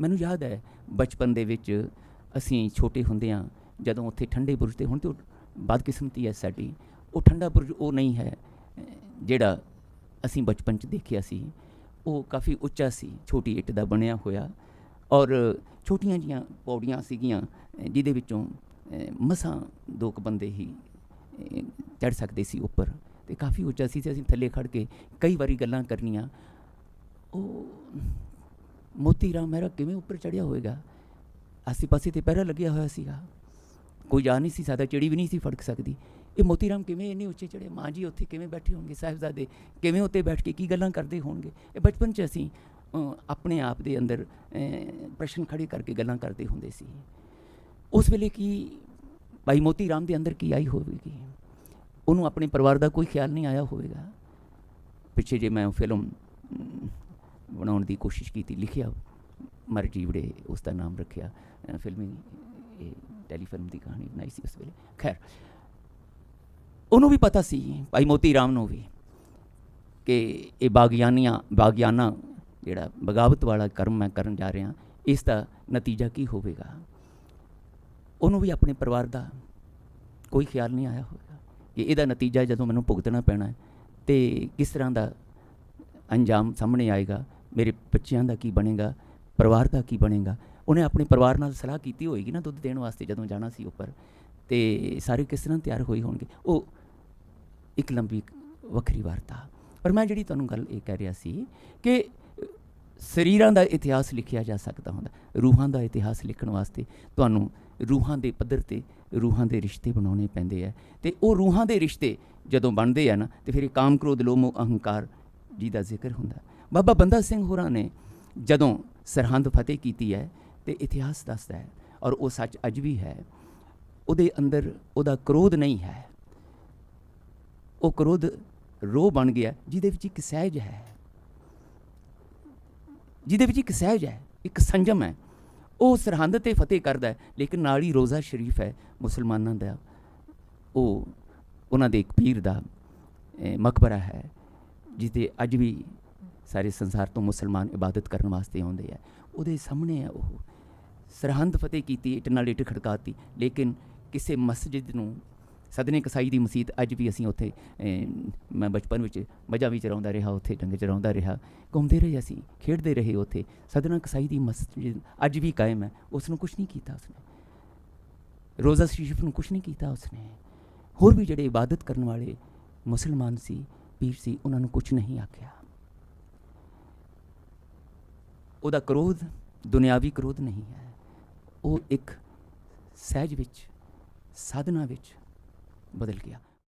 ਮੈਨੂੰ ਯਾਦ ਹੈ, ਬਚਪਨ ਦੇ ਵਿੱਚ ਅਸੀਂ ਛੋਟੇ ਹੁੰਦੇ ਹੁੰਦਿਆਂ ਜਦੋਂ ਉੱਥੇ ਠੰਡੇ ਬੁਰਜ ਤੇ, ਹੁਣ ਤੇ ਉਹ ਬਦਕਿਸਮਤੀ ਹੈ ਸਾਡੀ, ਉਹ ਠੰਡਾ ਬੁਰਜ ਉਹ ਨਹੀਂ ਹੈ, ਜਿਹੜਾ ਅਸੀਂ ਬਚਪਨ 'ਚ ਦੇਖਿਆ ਸੀ। ਉਹ ਕਾਫੀ ਉੱਚਾ ਸੀ, ਛੋਟੀ ਇੱਟ ਦਾ ਬਣਿਆ ਹੋਇਆ ਔਰ ਛੋਟੀਆਂ ਜੀਆਂ ਪੌੜੀਆਂ ਸੀਗੀਆਂ, ਜਿਹਦੇ ਵਿੱਚੋਂ ਮਸਾਂ ਦੋ ਕੁ ਬੰਦੇ ਹੀ ਚੜ ਸਕਦੇ ਸੀ ਉੱਪਰ ਤੇ ਕਾਫੀ ਉੱਚਾ ਸੀ ਤੇ ਅਸੀਂ ਥੱਲੇ ਖੜ ਕੇ ਕਈ ਵਾਰੀ ਗੱਲਾਂ ਕਰਨੀਆਂ। ਉਹ ਮੋਤੀ ਰਾਮ ਮਹਿਰਾ ਕਿਵੇਂ ਉੱਪਰ ਚੜਿਆ ਹੋਵੇਗਾ? ਆਸੇ ਪਾਸੇ ਤੇ ਪਹਿਰਾ ਲੱਗਿਆ ਹੋਇਆ ਸੀਗਾ। ਕੋਈ ਜਾ ਨਹੀਂ ਸੀ ਸਾਦਾ ਚਿੜੀ ਵੀ ਨਹੀਂ ਸੀ ਫੜਕ ਸਕਦੀ। ਇਹ ਮੋਤੀ ਰਾਮ ਕਿਵੇਂ ਇੰਨੇ ਉੱਚੇ ਚੜੇ ਮਾਂ ਜੀ, ਉੱਥੇ ਕਿਵੇਂ ਬੈਠੇ ਹੋਣਗੇ ਸਾਹਿਬਜ਼ਾਦੇ? ਕਿਵੇਂ ਉੱਤੇ ਬੈਠ ਕੇ ਕੀ ਗੱਲਾਂ ਕਰਦੇ ਹੋਣਗੇ? ਇਹ ਬਚਪਨ 'ਚ ਅਸੀਂ ਆਪਣੇ ਆਪ ਦੇ ਅੰਦਰ ਪ੍ਰਸ਼ਨ ਖੜੇ ਕਰਕੇ ਗੱਲਾਂ ਕਰਦੇ ਹੁੰਦੇ ਸੀ। ਉਸ ਵੇਲੇ ਕੀ ਭਾਈ ਮੋਤੀ ਰਾਮ ਦੇ ਅੰਦਰ ਕੀ ਆਈ ਹੋਵੇਗੀ? ਉਹਨੂੰ ਆਪਣੇ ਪਰਿਵਾਰ ਦਾ ਕੋਈ ਖਿਆਲ ਨਹੀਂ ਆਇਆ ਹੋਵੇਗਾ? ਪਿੱਛੇ ਜੇ ਮੈਂ ਉਹ ਫਿਲਮ ਬਣਾਉਣ ਦੀ ਕੋਸ਼ਿਸ਼ ਕੀਤੀ, ਲਿਖਿਆ ਮਰਜੀਵੜੇ ਉਸ ਦਾ ਨਾਮ ਰੱਖਿਆ ਫਿਲਮੀ, ਇਹ ਟੈਲੀਫਿਲਮ ਦੀ ਕਹਾਣੀ ਬਣਾਈ ਸੀ ਉਸ ਵੇਲੇ। ਖੈਰ, ਉਹਨੂੰ ਵੀ ਪਤਾ ਸੀ, ਭਾਈ ਮੋਤੀ ਰਾਮ ਨੂੰ ਵੀ, ਕਿ ਇਹ ਬਾਗਿਆਨੀਆਂ, ਬਾਗਿਆਨਾ ਜਿਹੜਾ ਬਗਾਵਤ ਵਾਲਾ ਕਰਮ ਮੈਂ ਕਰਨ ਜਾ ਰਿਹਾ, ਇਸ ਦਾ ਨਤੀਜਾ ਕੀ ਹੋਵੇਗਾ? ਉਹਨੂੰ ਵੀ ਆਪਣੇ ਪਰਿਵਾਰ ਦਾ ਕੋਈ ਖਿਆਲ ਨਹੀਂ ਆਇਆ ਹੋਵੇਗਾ ਕਿ ਇਹਦਾ ਨਤੀਜਾ ਜਦੋਂ ਮੈਨੂੰ ਭੁਗਤਣਾ ਪੈਣਾ ਹੈ ਤੇ ਕਿਸ ਤਰ੍ਹਾਂ ਦਾ ਅੰਜਾਮ ਸਾਹਮਣੇ ਆਏਗਾ ਮੇਰੇ ਬੱਚਿਆਂ ਦਾ ਕੀ ਬਣੇਗਾ, ਪਰਿਵਾਰ ਦਾ ਕੀ ਬਣੇਗਾ? ਉਹਨੇ ਆਪਣੇ ਪਰਿਵਾਰ ਨਾਲ ਸਲਾਹ ਕੀਤੀ ਹੋਏਗੀ ਨਾ ਦੁੱਧ ਦੇਣ ਵਾਸਤੇ ਜਦੋਂ ਜਾਣਾ ਸੀ ਉੱਪਰ। ਤੇ ਸਾਰੇ ਕਿਸ ਤਰ੍ਹਾਂ ਤਿਆਰ ਹੋਏ ਹੋਣਗੇ? ਉਹ ਇੱਕ ਲੰਬੀ ਵੱਖਰੀ ਵਾਰਤਾ। ਪਰ ਮੈਂ ਜਿਹੜੀ ਤੁਹਾਨੂੰ ਗੱਲ ਇਹ ਕਹਿ ਰਿਹਾ ਸੀ ਕਿ ਸਰੀਰਾਂ ਦਾ ਇਤਿਹਾਸ ਲਿਖਿਆ ਜਾ ਸਕਦਾ ਹੁੰਦਾ। ਰੂਹਾਂ ਦਾ ਇਤਿਹਾਸ ਲਿਖਣ ਵਾਸਤੇ ਤੁਹਾਨੂੰ ਰੂਹਾਂ ਦੇ ਪੱਧਰ ਤੇ ਰੂਹਾਂ ਦੇ ਰਿਸ਼ਤੇ ਬਣਾਉਣੇ ਪੈਂਦੇ ਆ। ਤੇ ਉਹ ਰੂਹਾਂ ਦੇ ਰਿਸ਼ਤੇ ਜਦੋਂ ਬਣਦੇ ਆ ਨਾ, ਤੇ ਫਿਰ ਇਹ ਕਾਮ ਕ੍ਰੋਧ ਲੋਭ, ਮੋਹ, ਅਹੰਕਾਰ ਜੀ ਦਾ ਜ਼ਿਕਰ ਹੁੰਦਾ। ਬਾਬਾ ਬੰਦਾ ਸਿੰਘ ਹੋਰਾਂ ਨੇ ਜਦੋਂ ਸਰਹੰਦ ਫਤਿਹ ਕੀਤੀ ਹੈ ਤੇ ਇਤਿਹਾਸ ਦੱਸਦਾ ਹੈ ਔਰ ਉਹ ਸੱਚ ਅੱਜ ਵੀ ਹੈ, ਉਹਦੇ ਅੰਦਰ ਉਹਦਾ ਕ੍ਰੋਧ ਨਹੀਂ ਹੈ। ਉਹ ਕ੍ਰੋਧ ਰੋਹ ਬਣ ਗਿਆ, ਜਿਹਦੇ ਵਿੱਚ ਇੱਕ ਸਹਿਜ ਹੈ। ਜਿਹਦੇ ਵਿੱਚ ਇੱਕ ਸਹਿਜ ਹੈ, ਇੱਕ ਸੰਜਮ ਹੈ। ਉਹ ਸਰਹੰਦ ਤੇ ਫਤਿਹ ਕਰਦਾ ਲੇਕਿਨ ਨਾਲ ਹੀ ਰੋਜ਼ਾ ਸ਼ਰੀਫ ਹੈ ਮੁਸਲਮਾਨਾਂ ਦਾ। ਉਹ ਉਹਨਾਂ ਦੇ ਇੱਕ ਪੀਰ ਦਾ ਮਕਬਰਾ ਹੈ ਜਿੱਥੇ ਅੱਜ ਵੀ ਸਾਰੇ ਸੰਸਾਰ ਤੋਂ ਮੁਸਲਮਾਨ ਇਬਾਦਤ ਕਰਨ ਵਾਸਤੇ ਆਉਂਦੇ ਆ। ਉਹਦੇ ਸਾਹਮਣੇ ਹੈ ਉਹ। ਸਰਹੰਦ ਫਤਿਹ ਕੀਤੀ, ਇੱਟ ਨਾਲ ਇੱਟ ਖੜਕਾਤੀ। ਲੇਕਿਨ ਕਿਸੇ ਮਸਜਿਦ ਨੂੰ, ਸਦਨੇ ਕਸਾਈ ਦੀ ਮਸਜਿਦ ਅੱਜ ਵੀ ਅਸੀਂ ਉੱਥੇ ਮੈਂ ਬਚਪਨ ਵਿੱਚ ਮਜਾ ਵੀ ਚਰਾਉਂਦਾ ਰਿਹਾ, ਉੱਥੇ ਡੰਗੇ ਚਰਾਉਂਦਾ ਰਿਹਾ। ਘੁੰਮਦੇ ਰਹੇ ਅਸੀਂ, ਖੇਡਦੇ ਰਹੇ ਉੱਥੇ। ਸਦਨਾ ਕਸਾਈ ਦੀ ਮਸਜਿਦ ਅੱਜ ਵੀ ਕਾਇਮ ਹੈ। ਉਸ ਨੂੰ ਕੁਝ ਨਹੀਂ ਕੀਤਾ ਉਸਨੇ। ਰੋਜ਼ਾ ਸ਼ਰੀਫ ਨੂੰ ਕੁਝ ਨਹੀਂ ਕੀਤਾ ਉਸਨੇ। ਹੋਰ ਵੀ ਜਿਹੜੇ ਇਬਾਦਤ ਕਰਨ ਵਾਲੇ ਮੁਸਲਮਾਨ ਸੀ, ਪੀਰ ਸੀ, ਉਹਨਾਂ ਨੂੰ ਕੁਝ ਨਹੀਂ ਆਖਿਆ। ਉਹਦਾ ਕ੍ਰੋਧ ਦੁਨਿਆਵੀ ਕ੍ਰੋਧ ਨਹੀਂ ਹੈ। ਉਹ ਇੱਕ ਸਹਿਜ ਵਿੱਚ ਸਾਧਨਾ ਵਿੱਚ ਬਦਲ ਗਿਆ।